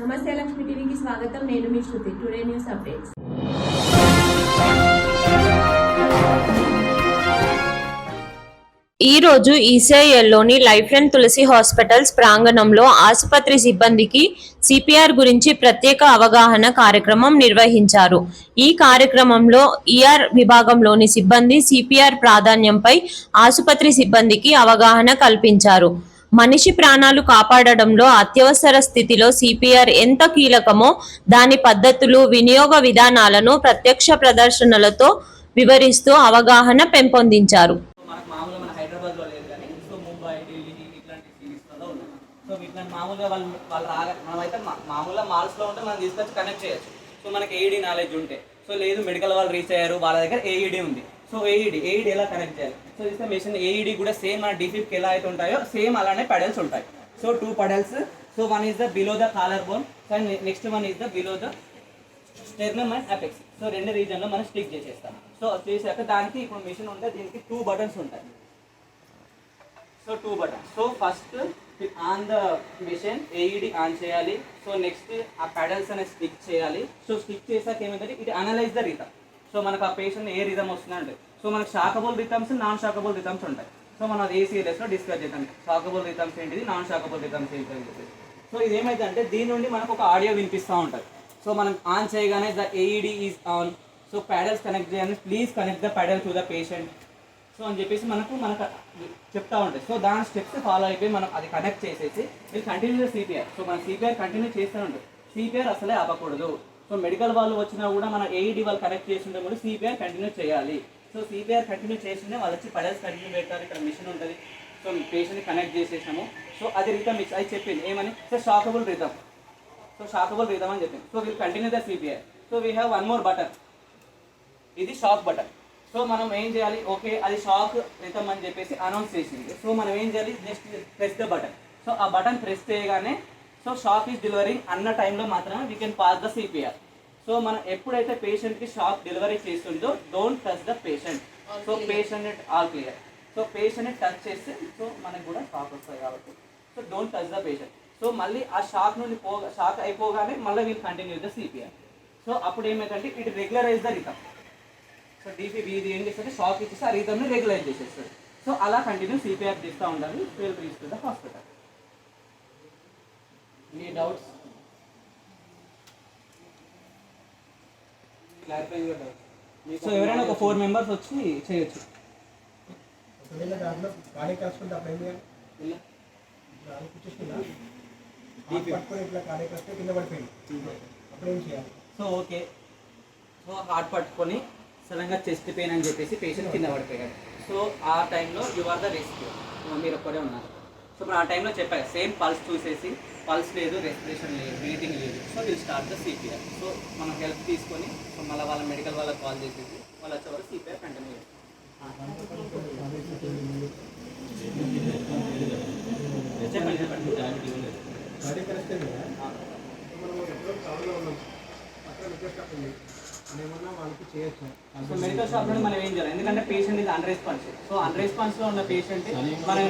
నమస్తే లక్ష్మి టీవీకి స్వాగతం. నేను మీ శృతి. Today news updates. ఈ రోజు ఈసీఐఎల్లోని లైఫ్ లైన్ తులసి హాస్పిటల్స్ ప్రాంగణంలో ఆసుపత్రి సిబ్బందికి సిపిఆర్ గురించి ప్రత్యేక అవగాహన కార్యక్రమం నిర్వహించారు. ఈ కార్యక్రమంలో ఈఆర్ విభాగంలోని సిబ్బంది సిపిఆర్ ప్రాధాన్యంపై ఆసుపత్రి సిబ్బందికి అవగాహన కల్పించారు. మనిషి ప్రాణాలు కాపాడడంలో అత్యవసర స్థితిలో సిపిఆర్ ఎంత కీలకమో దాని పద్ధతులు వినియోగ విధానాలను ప్రత్యక్ష ప్రదర్శనలతో వివరిస్తూ అవగాహన పెంపొందించారు. మామూలుగా వాళ్ళు వాళ్ళు రాగా మనమైతే మామూలుగా మాల్స్లో ఉంటే మనం తీసుకొచ్చి కనెక్ట్ చేయొచ్చు. సో మనకి ఏఈడి నాలెడ్జ్ ఉంటే. సో లేదు మెడికల్ వాళ్ళు రీచ్ అయ్యారు వాళ్ళ దగ్గర ఏఈడి ఉంది. సో ఏఈడి ఏఈడి ఎలా కనెక్ట్ చేయాలి? సో ఇస్తే మెషిన్ ఏఈడి కూడా సేమ్ మన డిఫిప్కి ఎలా అయితే ఉంటాయో సేమ్ అలానే పెడల్స్ ఉంటాయి. So two paddles so one is the below the collar bone so next one is the below the sternum and apex so రెండు రీజన్లో మనం స్టిక్ చేసేస్తాం. సో చేసాక దానికి ఇప్పుడు మిషన్ ఉంటే దీనికి టూ బటన్స్ ఉంటాయి. So two buttons so first on the machine AED on చేయాలి. సో నెక్స్ట్ ఆ పెడల్స్ అనేది స్టిక్ చేయాలి. సో స్టిక్ చేసాక ఏమైందంటే ఇది అనలైజ్ ద రిథమ్ సో మనకు ఆ పేషెంట్ ఏ రిథమ్ వస్తుందంటే సో మనకు shockable rhythms non shockable rhythms ఉంటాయి. సో మనం అది ఏసీఎల్ఎస్లో డిస్కస్ చేద్దాం. షాకబుల్ రిథమ్స్ ఏంటిది నాన్ షాకబుల్ రిథమ్స్ ఏంటి అని సో ఇది ఏమైందంటే దీని నుండి మనకు ఒక ఆడియో వినిపిస్తూ ఉంటుంది. సో మనం ఆన్ చేయగానే the AED is on so paddles connect చేయాలి please connect the paddle to the patient so అని చెప్పేసి మనకు మనకు చెప్తా ఉంటాయి సో దాని స్టెప్స్ ఫాలో అయిపోయి మనం అది కనెక్ట్ చేసేసి మీరు కంటిన్యూ సిపిఆర్ సో మన సిపిఆర్ కంటిన్యూ చేస్తూ ఉంటుంది. సిపిఆర్ అసలే ఆపకూడదు సో మెడికల్ వాళ్ళు వచ్చినా కూడా మన ఏఈడి వాళ్ళు కనెక్ట్ చేస్తుంటే కూడా సిపిఆర్ కంటిన్యూ చేయాలి. సో సిపిఆర్ కంటిన్యూ చేసిందే వాళ్ళు వచ్చి పడేసి కంటిన్యూ పెట్టారు. ఇక్కడ మిషన్ ఉంటుంది. సో పేషెంట్ని కనెక్ట్ చేసేసాము సో అది రిథమ్ ఇచ్చి అది చెప్పింది. ఏమని? So shockable rhythm so shockable rhythm అని చెప్పింది. సో వీళ్ళు continue the CPR so we have one more button ఇది షాక్ బటన్ సో మనం ఏం చేయాలి? ఓకే అది షాక్ రిథమ్ అని చెప్పేసి అనౌన్స్ చేసింది. సో మనం ఏం చేయాలి? Next press the button so ఆ బటన్ ప్రెస్ చేయగానే సో షాక్ ఈస్ డెలివరింగ్ అన్న టైంలో మాత్రమే we can pass the CPR so మనం ఎప్పుడైతే పేషెంట్కి షాక్ డెలివరీ చేస్తుందో don't touch the patient so patient all clear so patient touch చేస్తే సో మనకు కూడా షాక్ వస్తాయి కాబట్టి. So don't touch the patient so మళ్ళీ ఆ షాక్ నుండి పోగా షాక్ అయిపోగానే మళ్ళీ we'll continue the CPR so అప్పుడు ఏమైందంటే it regularise the rhythm so DP ఇది ఏం చేస్తుంది షాక్ ఇచ్చేసి ఆ రీజన్ని రెగ్యులైజ్ చేసేస్తుంది. సో అలా కంటిన్యూ సిపిఆర్ తీస్తూ ఉండాలి. Fail reach to the hospital any doubts so ఎవరైనా ఒక ఫోర్ మెంబర్స్ వచ్చి చేయొచ్చు. ఒకవేళ దాంట్లో గాడి కాసుకుంటే అప్పుడు ఏం చేయాలి? కూర్చోకుండా హార్ట్ పట్టుకొని ఇట్లా గాడి కాస్తే కింద పడిపోయింది. అప్పుడు ఏం చేయాలి? సో ఓకే సో హార్ట్ పట్టుకొని సడన్గా చెస్ట్ పెయిన్ అని చెప్పేసి పేషెంట్ కింద పడిపోయాడు. సో ఆ టైంలో యు ఆర్ ద రెస్క్యూ మీరు ఒక్కడే ఉన్నారు. సో మనం ఆ టైంలో చెప్పారు. సేమ్ పల్స్ చూసేసి పల్స్ లేదు రెస్పిరేషన్ లేదు బ్రీతింగ్ లేదు. So will start the CPR so మనం హెల్ప్ తీసుకొని సో మళ్ళీ వాళ్ళ మెడికల్ వాళ్ళకి కాల్ చేసేసి వాళ్ళు వచ్చే వరకు సిపిఆర్ కంటిన్యూ మెడికల్ షాప్ నుండి మనం ఏం చేయాలి? ఎందుకంటే పేషెంట్ ఇది అన్ రెస్పాన్స్ సో అన్ రెస్పాన్స్లో ఉన్న పేషెంట్ మనం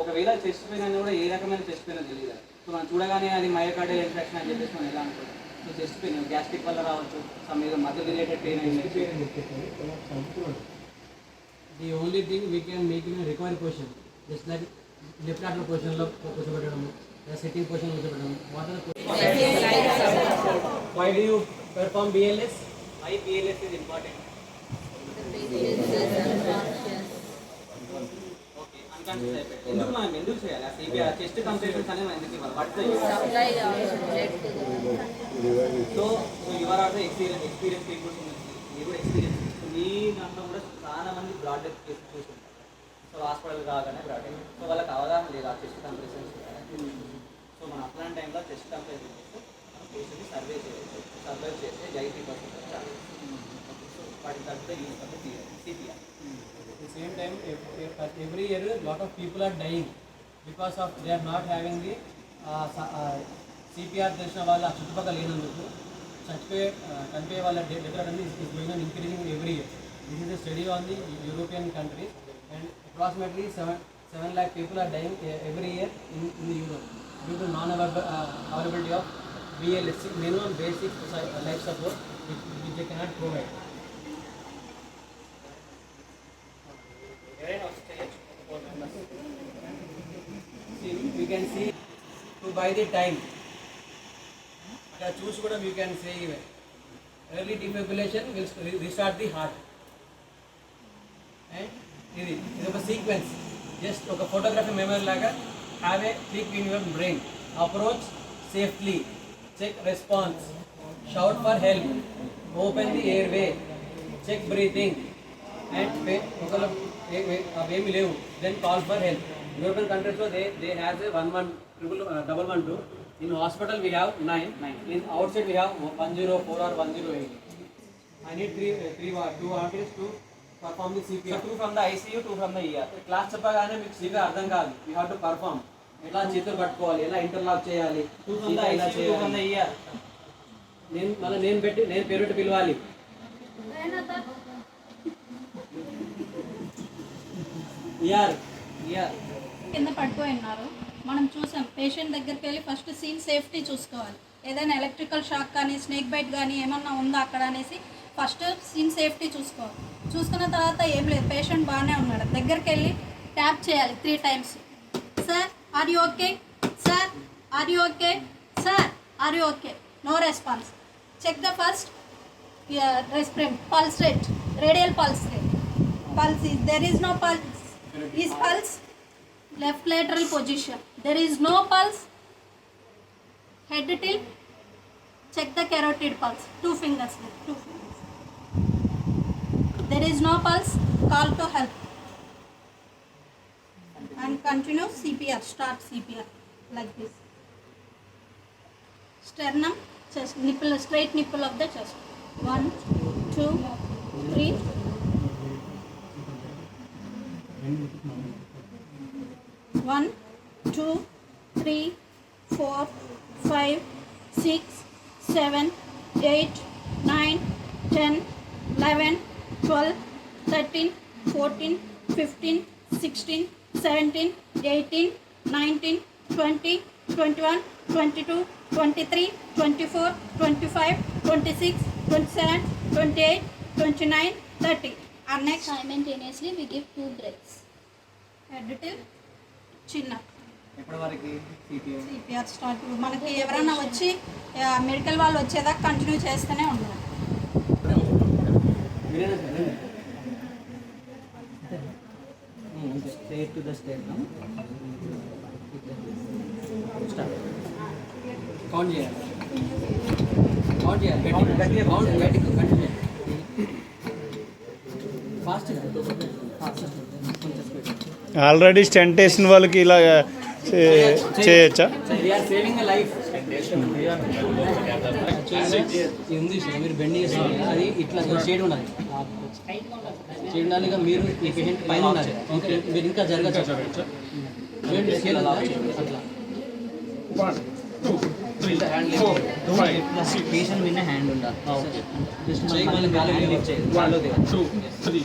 ఒకవేళ చెస్ట్ పెయిన్ అనేది కూడా ఏ రకమైన చెస్ట్ పెయిన్ తెలియదు. సో మనం చూడగానే అది మయోకార్డియల్ ఇన్ఫెక్షన్ అని చెప్పేసి మనం ఎలా అనుకుంటాం? సో చెస్ట్ పెయిన్ గ్యాస్ట్రిక్ వల్ల రావచ్చు సమ్ ఏదో మధ్య రిలేటెడ్ పెయిన్ అయింది పేరు అని చెప్పేసి చదువుతున్నాడు the only thing we can make in a recovery position just like left lateral position లో కూర్చోబెట్టడము లేదా sitting position కూర్చోబెట్టడం what are why do you perform BLS I PLS is important ఎందుకు మనం ఎందుకు చేయాలి కంప్రెషన్స్ అనేది మనం ఎందుకు ఇవ్వాలి so so your also experience experience peoples మీరు కూడా ఎక్స్పీరియన్స్ మీ దాంట్లో కూడా చాలా మంది బ్రాడ్ డెత్ కేసు చూసుకుంటారు సో హాస్పిటల్ కాగానే బ్రాడ్ సో వాళ్ళకి అవగాహన లేదు ఆ చెస్ట్ కంప్రెషన్స్ సో మనం అట్లాంటి టైంలో చెస్ట్ కంప్రెషన్ చేస్తే మనం పేషెంట్ని సర్వే చేయవచ్చు సర్వే చేస్తే ఎయిటీ పర్సెంట్ చాలు సో వాటి తగ్గ యూజ్ కాబట్టి CPR the same time every year lot of people are dying because of they are not having the CPR తెలిసిన వాళ్ళ చుట్టుపక్కల లేనందుకు చచ్చిపోయే చనిపోయే వాళ్ళ డెత్ అనేది is going and increasing every year this is the study on the European countries and approximately seven seven lakh people are dying every year in in Europe due to non availability of BLS minimum basic life support which they cannot provide to buy the time. ఇక్కడ చూసి కూడా you can say even early defibrillation will restart the heart and ఇది ఇది ఒక sequence just ఒక photography memory లాగా have a click in your brain approach safely check response shout for help open the airway check breathing and ఒకవేళ ఏ- ఏ- అవేమి లేవు. Then call for help European కంట్రీస్లో they they has a one one triple double one two in hospital we have nine nine in outside we have one zero four or one zero eight I need three three two artist to perform the CPR two from the ICU two from the ER class చెప్పగానే మీకు సీగా అర్థం కాదు. You have to perform ఎలా చేతులు పట్టుకోవాలి ఎలా interlock చేయాలి? Two from the ICU two from the ER నేను మళ్ళీ నేను పెట్టి నేను పేరు పెట్టి పిలవాలి ఈఆర్ ఈఆర్ కింద పడిపోయి ఉన్నారు. మనం చూసాం పేషెంట్ దగ్గరికి వెళ్ళి ఫస్ట్ సీన్ సేఫ్టీ చూసుకోవాలి. ఏదైనా ఎలక్ట్రికల్ షాక్ కానీ స్నేక్ బైట్ కానీ ఏమన్నా ఉందా అక్కడ అనేసి ఫస్ట్ సీన్ సేఫ్టీ చూసుకోవాలి. చూసుకున్న తర్వాత ఏం లేదు పేషెంట్ బాగానే ఉన్నాడు. దగ్గరికి వెళ్ళి ట్యాప్ చేయాలి three times sir are you okay sir are you okay sir are you okay no response check the first respirate pulse rate radial pulse rate pulse there is no pulse is pulse left lateral position there is no pulse head tilt check the carotid pulse two fingers there, two fingers there is no pulse call to help and continue cpr start cpr like this sternum chest nipple straight nipple of the chest one two three 1, 2, 3, 4, 5, 6, 7, 8, 9, 10, 11, 12, 13, 14, 15, 16, 17, 18, 19, 20, 21, 22, 23, 24, 25, 26, 27, 28, 29, 30. Our next simultaneously we give two breaks. Additive. వరకు CPR start మనకి ఎవరైనా వచ్చి medical వాళ్ళు వచ్చేదాకా continue చేస్తూనే ఉండాలి మీరేనా sir? State to the state count చేయాలి. కౌంట్ చేయాలి. గట్టి కౌంట్ గట్టి కంటిన్యూ ఫాస్ట్ ఆల్రెడీ స్టెంట్ వేసిన వాళ్ళకి ఇలా చేయొచ్చా మీరు బెండ్ చేస్తారు కదా, అది ఇట్లా షేడ్ ఉండాలి షేడ్ ఉండాలి ఇక మీరు ఈ పేషెంట్ పైన ఉండాలి ఇంకా మీరు ఇంకా జరగచ్చు చూడండి, scale ఉందా? అట్లా పేషెంట్ విన్న హ్యాండ్ ఉండాలి జస్ట్ చేయి మళ్ళీ గాలి లిఫ్ట్ చేయాలి